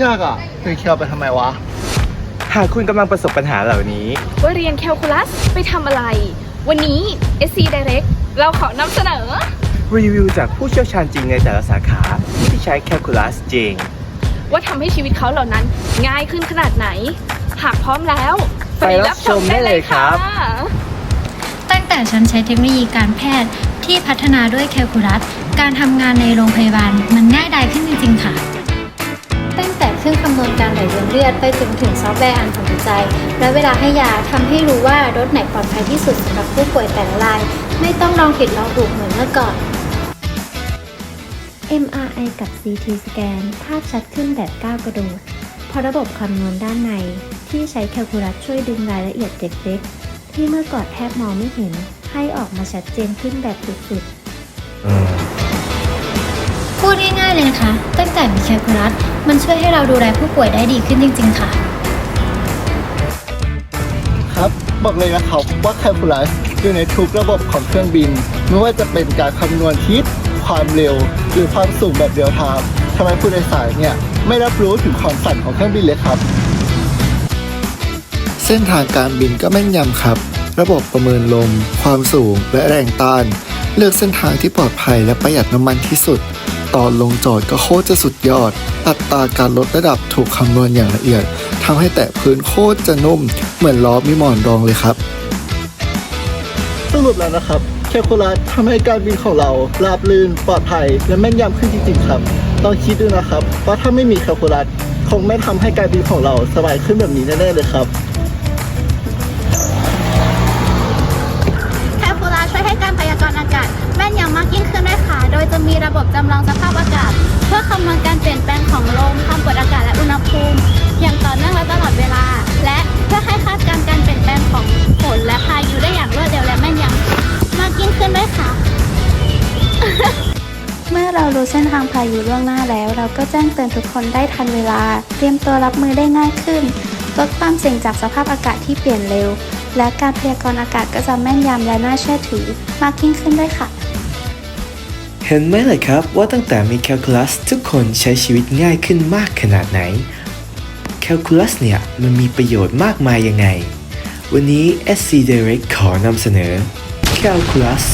ยากอะเรียนแคลไปทำไมวะ หากคุณกำลังประสบปัญหาเหล่านี้ ว่าเรียนแคลคูลัสไปทำอะไร วันนี้ SC Direct เราขอนำเสนอ รีวิวจากผู้เชี่ยวชาญจริงในแต่ละสาขาที่ใช้แคลคูลัสจริง ว่าทำให้ชีวิตเขาเหล่านั้นง่ายขึ้นขนาดไหน หากพร้อมแล้วไปรับชมได้เลยครับะตั้งแต่ฉันใช้เทคโนโลยีการแพทย์ที่พัฒนาด้วยแคลคูลัส การทำงานในโรงพยาบาลมันง่าย เวียนเลือดไปจนถึงซอฟต์แวร์อ่านผลวิจัยและเวลาให้ยาทำให้รู้ว่าโดสไหนปลอดภัยที่สุดสำหรับผู้ป่วยแต่ละราย ไม่ต้องลองผิดลองถูกเหมือนเมื่อก่อน MRI กับ CT สแกนภาพชัดขึ้นแบบก้าวกระโดดเพราะระบบคำนวณด้านใน ที่ใช้แคลคูลัสช่วยดึงรายละเอียดเด็กๆที่เมื่อก่อนแทบมองไม่เห็น ให้ออกมาชัดเจนขึ้นแบบสุดๆพู ดง่ายๆเลยนะคะ ตั้งแต่มีแคลคูลัส มันช่วยให้เราดูแลผู้ป่วยได้ดีขึ้นจริง ๆ ค่ะ ครับ บอกเลยนะครับว่าแคลคูลัสอยู่ในทุกระบบของเครื่องบิน ไม่ว่าจะเป็นการคำนวณทิศความเร็ว หรือความสูงแบบเรียลไทม์ทำไมผู้โดยสารเนี่ยไม่รับรู้ถึงความสั่นของเครื่องบินเลยครับ เส้นทางการบินก็แม่นยำครับ ระบบประเมินลม ความสูง และแรงต้าน เลือกเส้นทางที่ปลอดภัยและประหยัดน้ำมันที่สุด ตอนลงจอดก็โคตรจะสุดยอด อัตราการลดระดับถูกคำนวณอย่างละเอียดทำให้แตะพื้นโคตรจะนุ่ม เหมือนล้อมีหมอนรองเลยครับ สรุปแล้วนะครับแคลคูลัสทำให้การบินของเราราบรื่นปลอดภัย และแม่นยำขึ้นจริงๆครับลองคิดดูนะครับว่าถ้าไม่มีแคลคูลัสคงไม่ทำให้การบินของเราสบายขึ้นแบบนี้แน่ๆเลยครับ มีระบบจำลองสภาพอากาศ เพื่อคำนวณการเปลี่ยนแปลงของลมความกดอากาศและอุณหภูมิ อย่างต่อเนื่องและตลอดเวลา และเพื่อให้คาดการณ์การเปลี่ยนแปลงของฝนและพายุได้อย่างรวดเร็วและแม่นยำมากยิ่งขึ้นด้วยค่ะ เมื่อเรารู้เส้นทางพายุล่วงหน้าแล้ว เราก็แจ้งเตือนทุกคนได้ทันเวลา เตรียมตัวรับมือได้ง่ายขึ้นลดความเสี่ยงจากสภาพอากาศที่เปลี่ยนเร็ว และการพยากรณ์อากาศก็จะแม่นยำและน่าเชื่อถือมากยิ่งขึ้นด้วยค่ะ ห็นไหมล่ะครับว่าตั้งแต่มีแคลคูลัสทุกคนใช้ชีวิตง่ายขึ้นมากขนาดไหน แคลคูลัสเนี่ยมันมีประโยชน์มากมายยังไง วันนี้ SC Direct ขอนำเสนอ Calculus